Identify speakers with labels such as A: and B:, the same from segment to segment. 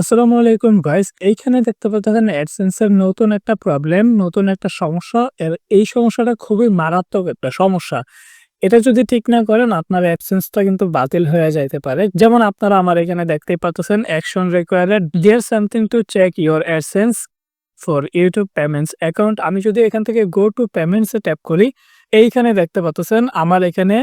A: আসসালামু আলাইকুম গাইস এইখানে দেখতে পাচ্ছেন অ্যাডসেন্সের নতুন একটা প্রবলেম নতুন একটা সমস্যা। এই সমস্যাটা খুবই মারাত্মক একটা সমস্যা। এটা যদি ঠিক না করেন, আপনার অ্যাডসেন্সটা কিন্তু বাতিল হয়ে যাইতে পারে। যেমন আপনারা আমার এখানে দেখতেই পাচ্ছেন action required dear something to check your AdSense for YouTube payments account আমি যদি এখান থেকে গো টু পেমেন্টসে ট্যাপ করি, এইখানে দেখতে পাচ্ছেন, আমার এখানে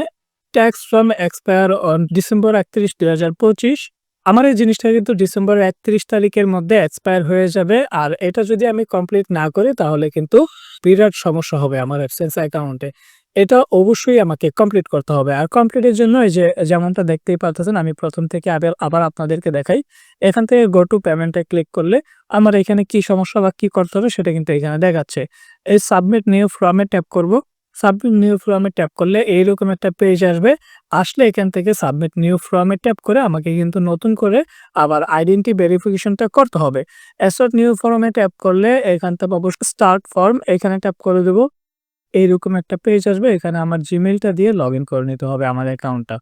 A: tax form expire on December একত্রিশ, দুই হাজার পঁচিশ। আমার এই জিনিসটা কিন্তু ডিসেম্বর একত্রিশ তারিখের মধ্যে এক্সপায়ার হয়ে যাবে। আর এটা যদি আমি কমপ্লিট না করি, তাহলে কিন্তু বিরাট সমস্যা হবে আমার অ্যাবসেন্স অ্যাকাউন্টে এটা অবশ্যই আমাকে কমপ্লিট করতে হবে। আর কমপ্লিটের জন্য এই যে, যেমনটা দেখতেই পাচ্ছেন, আমি প্রথম থেকে আবার আবার আপনাদেরকে দেখাই। এখান থেকে গো টু পেমেন্টে ক্লিক করলে আমার এখানে কি সমস্যা বা কি করতে হবে, সেটা কিন্তু এখানে দেখাচ্ছে। এই সাবমিট নিউ ফর্মে ট্যাপ করব। সাবমিট নিউ ফর্মে ট্যাপ করলে এইরকম একটা পেজ আসবে। আসলে এখান থেকে সাবমিট নিউ ফর্মে ট্যাপ করে আমাকে কিন্তু নতুন করে আবার আইডেন্টি ভেরিফিকেশনটা করতে হবে। অ্যাসট নিউ ফর্মে ট্যাপ করলে এখান থেকে অবশ্যই স্টার্ট ফর্ম এখানে ট্যাপ করে দেবো। এইরকম একটা পেজ আসবে, এখানে আমার জিমেলটা দিয়ে লগ করে নিতে হবে আমার অ্যাকাউন্টটা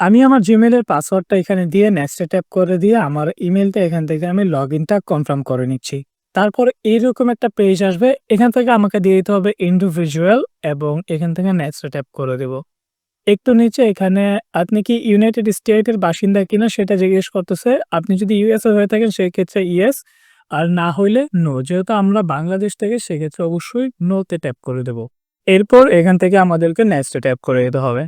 A: আমি আমার জিমেলের পাসওয়ার্ডটা এখানে দিয়ে নেক্সটে ট্যাপ করে দিয়ে আমার ইমেলটা এখান থেকে আমি লগ ইনটা কনফার্ম করে নিচ্ছি। তারপর এইরকম একটা পেজ আসবে, এখান থেকে আমাকে দিয়ে দিতে হবে ইন্ডিভিজুয়াল এবং এখান থেকে নেক্সট ট্যাপ করে দেব। একটু নিচে এখানে আপনি কি ইউনাইটেড স্টেটের বাসিন্দা কিনা সেটা জিজ্ঞেস করতেছে, আপনি যদি ইউএসএ হয়ে থাকেন সেক্ষেত্রে ইয়েস আর না হইলে নো যেহেতু আমরা বাংলাদেশ থেকে সেক্ষেত্রে অবশ্যই নোতে ট্যাপ করে দেব। এরপর এখান থেকে আমাদেরকে নেক্সট ট্যাপ করে দিতে হবে।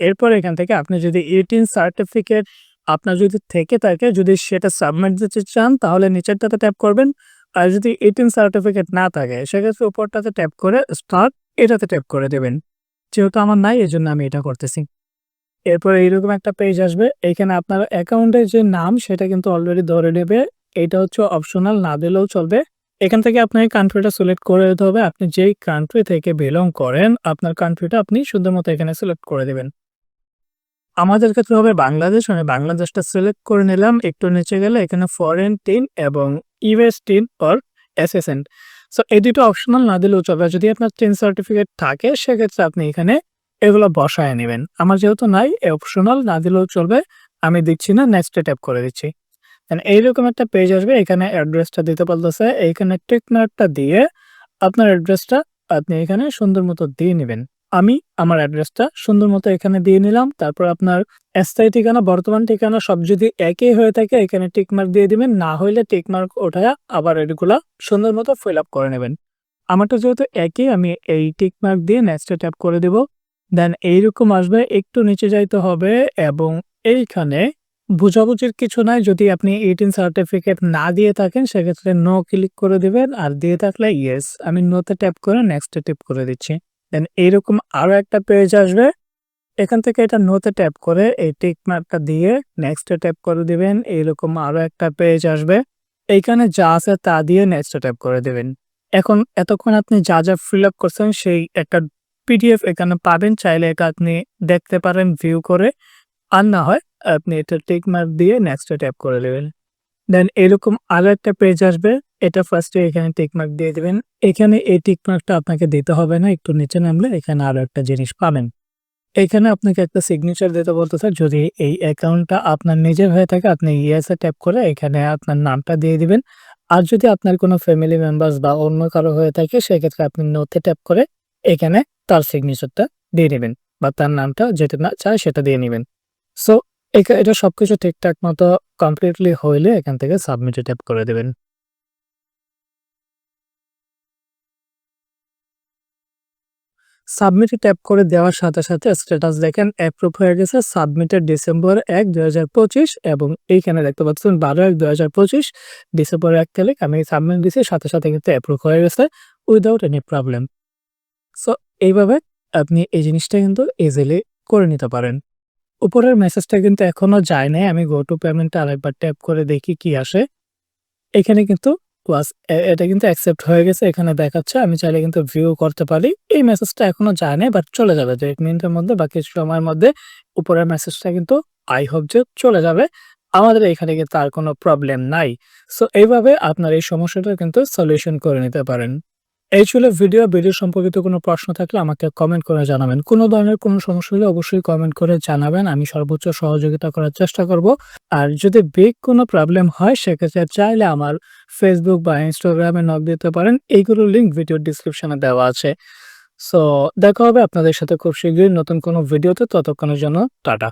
A: এরপর এখান থেকে আপনি যদি এইটিন সার্টিফিকেট আপনার যদি থেকে থাকে, যদি সেটা সাবমিট দিতে চান, তাহলে নিচেরটাতে ট্যাপ করবেন। আর যদি এইটিন সার্টিফিকেট না থাকে, সেক্ষেত্রে উপরটাতে ট্যাপ করে স্টার্ট এটাতে ট্যাপ করে দেবেন। যেহেতু আমার নাই এই জন্য আমি এটা করতেছি। এরপর এইরকম একটা পেজ আসবে। এখানে আপনার অ্যাকাউন্টের যে নাম, সেটা কিন্তু অলরেডি ধরে নেবে। এটা হচ্ছে অপশনাল না দিলেও চলবে। এখান থেকে আপনাকে কান্ট্রিটা সিলেক্ট করে দিতে হবে। আপনি যেই কান্ট্রি থেকে বিলং করেন, আপনার কান্ট্রিটা আপনি শুধুমাত্র এখানে সিলেক্ট করে দেবেন। আমাদের ক্ষেত্রে হবে বাংলাদেশ মানে বাংলাদেশটা সিলেক্ট করে নিলাম। একটু নিচে গেলে এখানে ফরেন টিন এবং ইউএস টিন অর এসএসএন্ট সো এই দুটো অপশনাল না দিলেও চলবে। যদি আপনার টিন সার্টিফিকেট থাকে, সেক্ষেত্রে আপনি এখানে এগুলো বসায় নেবেন। আমার যেহেতু নাই অপশনাল না দিলেও চলবে। আমি দিচ্ছি না নেক্সটে ট্যাপ করে দিচ্ছি। এইরকম একটা পেজ আসবে, এখানে অ্যাড্রেসটা দিতে বলতেছে। এইখানে টিক মার্কটা দিয়ে আপনার অ্যাড্রেসটা আপনি এখানে সুন্দর মতো দিয়ে নেবেন। আমি আমার অ্যাড্রেসটা সুন্দর মতো এখানে দিয়ে নিলাম। তারপর আপনার স্থায়ী ঠিকানা, বর্তমান ঠিকানা সব যদি একই হয়ে থাকে, এখানে টিকমার্ক দিয়ে দিবেন। না হইলে টিকমার্ক ওঠায় আবার এগুলা সুন্দর মতো ফিল আপ করে নেবেন। আমারটা যেহেতু একই, আমি এই টিকমার্ক দিয়ে নেক্সটে ট্যাপ করে দেব। দেন এইরকম আসবে, একটু নিচে যাইতে হবে এবং এইখানে বুঝাবুঝির কিছু নাই। যদি আপনি এইটিন সার্টিফিকেট না দিয়ে থাকেন, সেক্ষেত্রে নো ক্লিক করে দিবেন। আর দিয়ে থাকলে ইয়েস আমি নোতে ট্যাপ করে নেক্সটে ট্যাপ করে দিচ্ছি। দেন এইরকম আরও একটা পেজ আসবে। এখান থেকে এটা নোতে ট্যাপ করে এই টিক মার্কটা দিয়ে নেক্সটে ট্যাপ করে দিবেন। এইরকম আরও একটা পেজ আসবে। এইখানে যা আছে তা দিয়ে নেক্সটে ট্যাপ করে দিবেন। এখন এতক্ষণ আপনি যা যা ফিল আপ করছেন সেই একটা পিডিএফ এখানে পাবেন। চাইলে এটা আপনি দেখতে পারেন ভিউ করে। আর না হয় আপনি এটা টিক মার্ক দিয়ে নেক্সটে ট্যাপ করে দেবেন। দেন এরকম আরও একটা পেজ আসবে। এটা ফার্স্টে এখানে টিকমার্ক দিয়ে দেবেন। এখানে এই টিকমার্কটা আপনাকে দিতে হবে না, একটু নিচে নামলে এখানে আরও একটা জিনিস পাবেন। এখানে আপনাকে একটা সিগনেচার দিতে বলতে স্যার, যদি এই অ্যাকাউন্টটা আপনার নিজের হয়ে থাকে, আপনি ইয়েসে ট্যাপ করে এখানে আপনার নামটা দিয়ে দিবেন। আর যদি আপনার কোনো ফ্যামিলি মেম্বার্স বা অন্য কারও হয়ে থাকে, সেক্ষেত্রে আপনি নোতে ট্যাপ করে এখানে তার সিগনেচারটা দিয়ে নেবেন বা তার নামটা যেটা না চায় সেটা দিয়ে নেবেন। সো এটা সবকিছু ঠিকঠাক মতো কমপ্লিটলি হইলে এখান থেকে সাবমিটে ট্যাপ করে দেবেন। সাবমিটে ট্যাপ করে দেওয়ার সাথে সাথে স্ট্যাটাস দেখেন অ্যাপ্রুভ হয়ে গেছে সাবমিটেড ডিসেম্বর এক, দুই এবং এইখানে দেখতে পাচ্ছেন বারো এক, দুই ডিসেম্বর এক তারিখ আমি সাবমিট দিছি, সাথে সাথে কিন্তু অ্যাপ্রুভ হয়ে গেছে উইদাউট এনি প্রবলেম সো এইভাবে আপনি এই জিনিসটা কিন্তু ইজিলি করে নিতে পারেন। উপরের মেসেজটা কিন্তু এখনও যায় নাই, আমি গো টু পেমেন্টটা আরেকবার ট্যাপ করে দেখি কি আসে। এখানে কিন্তু ওয়াস এটা কিন্তু অ্যাকসেপ্ট হয়ে গেছে, এখানে দেখাচ্ছে, আমি চাইলে কিন্তু ভিউ করতে পারি। এই মেসেজটা এখনও জানে বাট চলে যাবে দু এক মিনিটের মধ্যে বা কিছু সময়ের মধ্যে। উপরের মেসেজটা কিন্তু আই হোপ যে চলে যাবে। আমাদের এখানে কিন্তু আর কোনো প্রবলেম নাই। সো এইভাবে আপনার এই সমস্যাটা কিন্তু সলিউশন করে নিতে পারেন। এই ছিল ভিডিও। ভিডিও সম্পর্কিত কোনো প্রশ্ন থাকলে আমাকে কমেন্ট করে জানাবেন। কোনো ধরনের কোনো সমস্যা হলে অবশ্যই কমেন্ট করে জানাবেন। আমি সর্বোচ্চ সহযোগিতা করার চেষ্টা করব। আর যদি বিগ কোনো প্রবলেম হয়, সেক্ষেত্রে চাইলে আমার ফেসবুক বা ইনস্টাগ্রামে নক দিতে পারেন। এইগুলোর লিঙ্ক ভিডিও ডেসক্রিপশনে দেওয়া আছে। সো দেখা হবে আপনাদের সাথে খুব শীঘ্রই নতুন কোনো ভিডিওতে। ততক্ষণের জন্য টাটা।